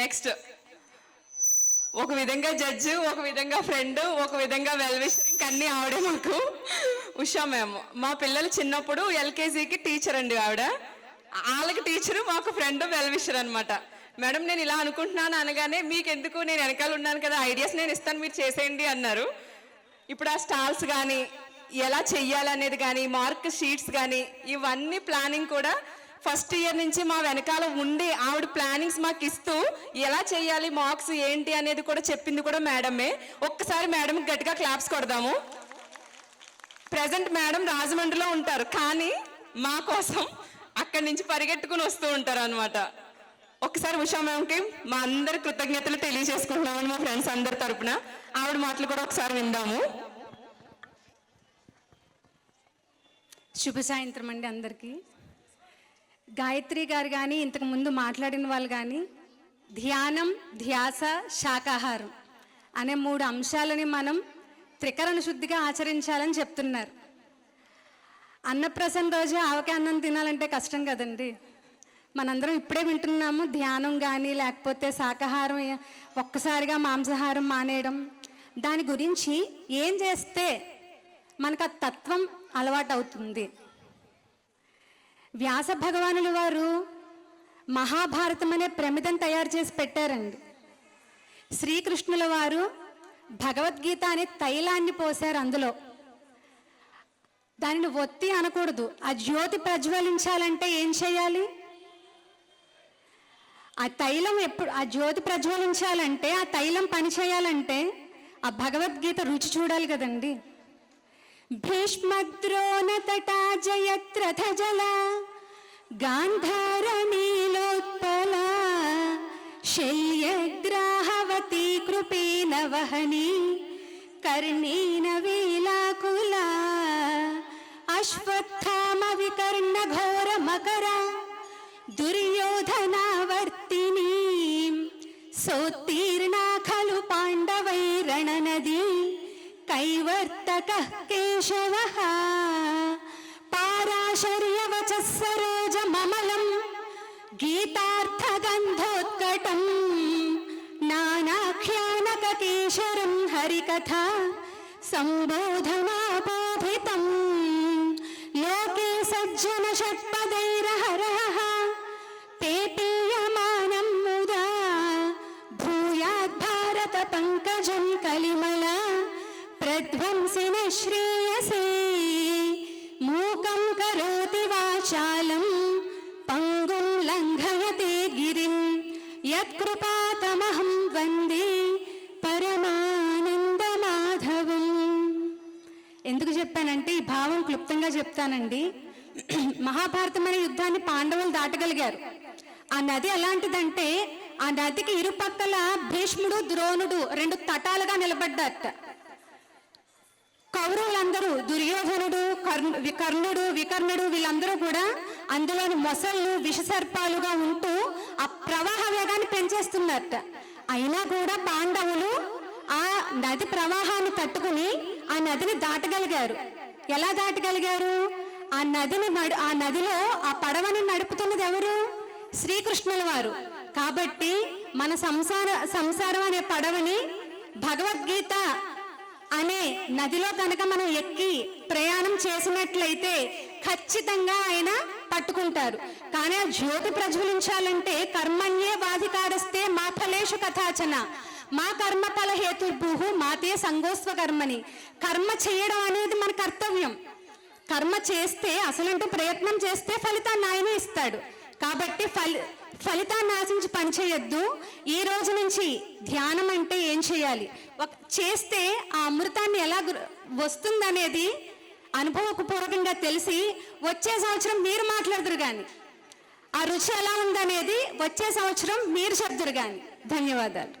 Next ఒక విధంగా judge ఒక విధంగా ఫ్రెండ్ ఒక విధంగా వెల్విషరింగ్ అన్నీ ఆవిడే మాకు. ఉషా మేము మా పిల్లలు చిన్నప్పుడు ఎల్కేజీకి టీచర్ అండి ఆవిడ. వాళ్ళకి టీచరు మాకు ఫ్రెండ్ వెల్విషర్ అనమాట మేడం నేను ఇలా అనుకుంటున్నాను అనగానే మీకు ఎందుకు నేను వెనకాల ఉన్నాను కదా ఐడియాస్ నేను ఇస్తాను మీరు చేసేయండి అన్నారు. ఇప్పుడు ఆ స్టాల్స్ కానీ ఎలా చెయ్యాలనేది కానీ మార్క్ షీట్స్ కానీ ఇవన్నీ ప్లానింగ్ కూడా ఫస్ట్ ఇయర్ నుంచి మా వెనకాల ఉండి ఆవిడ ప్లానింగ్స్ మాకు ఇస్తూ ఎలా చేయాలి మార్క్స్ ఏంటి అనేది కూడా చెప్పింది కూడా మేడమే. ఒక్కసారి మేడం గట్టిగా క్లాప్స్ కొడదాము. ప్రజెంట్ మేడం రాజమండ్రిలో ఉంటారు. కానీ మా కోసం అక్కడి నుంచి పరిగెట్టుకుని వస్తూ ఉంటారు అనమాట ఒకసారి ఉషా మ్యామ్కి మా అందరి కృతజ్ఞతలు తెలియజేసుకుంటున్నామని మా ఫ్రెండ్స్ అందరి తరపున. ఆవిడ మాటలు కూడా ఒకసారి విందాము. శుభ సాయంత్రం అండి అందరికీ. గాయత్రి గారు కానీ ఇంతకు ముందు మాట్లాడిన వాళ్ళు కానీ ధ్యానం ధ్యాస శాకాహారం అనే మూడు అంశాలని మనం త్రికరణ శుద్ధిగా ఆచరించాలని చెప్తున్నారు. అన్నప్రసన్న రోజు ఆవకే అన్నం తినాలంటే కష్టం కదండి. మనందరం ఇప్పుడే వింటున్నాము ధ్యానం కానీ లేకపోతే శాకాహారం ఒక్కసారిగా మాంసాహారం మానేయడం. దాని గురించి ఏం చేస్తే మనకు ఆ తత్వం అలవాటు అవుతుంది వ్యాస భగవానుల వారు మహాభారతం అనే ప్రమిదం తయారు చేసి పెట్టారండి. శ్రీకృష్ణుల వారు భగవద్గీత అనే తైలాన్ని పోశారు అందులో. దానిని ఒత్తి అనకూడదు. ఆ జ్యోతి ప్రజ్వలించాలంటే ఏం చేయాలి? ఆ తైలం ఎప్పుడు ఆ జ్యోతి ప్రజ్వలించాలంటే ఆ తైలం పని చేయాలంటే ఆ భగవద్గీత రుచి చూడాలి కదండి. भीष्मद्रोणतटा जयत्रथजला गान्धारनीलोत्पला शल्यग्राहवती कृपेण वहनी कर्णेन घोर अश्वत्थामविकर्णघोरमकरा दुर्योधनावर्तिनीं सोत्तीर्णा कैवर्तकः केशवः पाराशर्यवचःसरोजममलम् गीतार्थगन्धोत्कटम्, नानाख्यानककेशरं हरिकथा सम्बोधमापोभितम् लोके सज्जन षट्पैर हर पीयमानं मुदा भूयाद्भारतपङ्कजं कलिम ముదా శ్రేయసే. మూకం కరోతి వాచాలం పంగుం లంఘయతే గిరిం. యత్కృపాతమహం వందే పరమానందమాధవం. ఎందుకు చెప్పానంటే ఈ భావం క్లుప్తంగా చెప్తానండి. మహాభారతం అనే యుద్ధాన్ని పాండవులు దాటగలిగారు. ఆ నది ఎలాంటిదంటే ఆ నదికి ఇరుపక్కల భీష్ముడు ద్రోణుడు రెండు తటాలుగా నిలబడ్డారట. కౌరవులందరూ దుర్యోధనుడు కర్ణ వికర్ణుడు వికర్ణుడు వీళ్ళందరూ కూడా అందులోని మొసళ్ళు విషసర్పాలుగా ఉంటూ ఆ ప్రవాహ వేగాన్ని పెంచేస్తున్నట్ట. అయినా కూడా పాండవులు ఆ నది ప్రవాహాన్ని తట్టుకుని ఆ నదిని దాటగలిగారు. ఎలా దాటగలిగారు? ఆ నదిని నడు ఆ నదిలో ఆ పడవని నడుపుతున్నది ఎవరు? శ్రీకృష్ణుల వారు. కాబట్టి మన సంసార సంసారం అనే పడవని భగవద్గీత అనే నదిలో కనుక మనం ఎక్కి ప్రయాణం చేసినట్లయితే ఖచ్చితంగా ఆయన పట్టుకుంటారు. కానీ ఆ జ్యోతి ప్రజ్వలించాలంటే కర్మణ్యే బాధికారస్తే మా ఫలేషు కథాచన. మా కర్మ ఫల హేతుర్భూ మాతే సంగోస్వ కర్మని కర్మ చేయడం అనేది మన కర్తవ్యం. కర్మ చేస్తే అసలంటూ ప్రయత్నం చేస్తే ఫలితాన్ని ఆయన ఇస్తాడు. కాబట్టి ఫలి ఫలితాన్ని ఆశించి పనిచేయొద్దు ఈ రోజు నుంచి ధ్యానం అంటే ఏం చేయాలి? ఒక చేస్తే ఆ అమృతాన్ని ఎలా వస్తుందనేది అనుభవపూర్వకంగా తెలిసి వచ్చే సంవత్సరం మీరు మాట్లాడదురు కానీ ఆ రుచి ఎలా ఉందనేది వచ్చే సంవత్సరం మీరు చెప్తారు కానీ ధన్యవాదాలు.